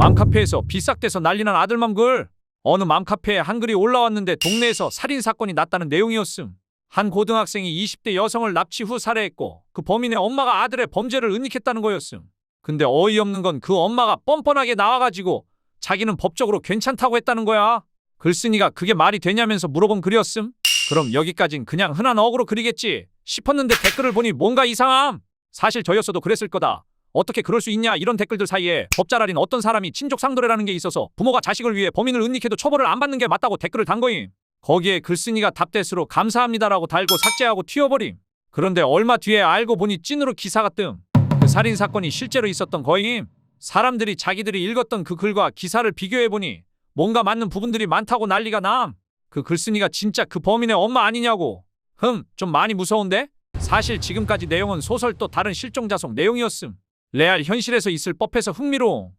맘카페에서 비싹대서 난리난 아들맘 글 어느 맘카페에 한글이 올라왔는데 동네에서 살인 사건이 났다는 내용이었음. 한 고등학생이 20대 여성을 납치 후 살해했고 그 범인의 엄마가 아들의 범죄를 은닉했다는 거였음. 근데 어이없는 건 그 엄마가 뻔뻔하게 나와가지고 자기는 법적으로 괜찮다고 했다는 거야. 글쓴이가 그게 말이 되냐면서 물어본 글이었음. 그럼 여기까진 그냥 흔한 어그로 글이겠지 싶었는데 댓글을 보니 뭔가 이상함. 사실 저였어도 그랬을 거다. 어떻게 그럴 수 있냐 이런 댓글들 사이에 법잘 알인 어떤 사람이 친족 상도례라는 게 있어서 부모가 자식을 위해 범인을 은닉해도 처벌을 안 받는 게 맞다고 댓글을 단 거임. 거기에 글쓴이가 답대수로 감사합니다라고 달고 삭제하고 튀어버림. 그런데 얼마 뒤에 알고 보니 찐으로 기사가 뜸. 그 살인 사건이 실제로 있었던 거임. 사람들이 자기들이 읽었던 그 글과 기사를 비교해 보니 뭔가 맞는 부분들이 많다고 난리가 남. 그 글쓴이가 진짜 그 범인의 엄마 아니냐고. 흠, 좀 많이 무서운데? 사실 지금까지 내용은 소설 또 다른 실종자 속 내용이었음. 레알 현실에서 있을 법해서 흥미로워.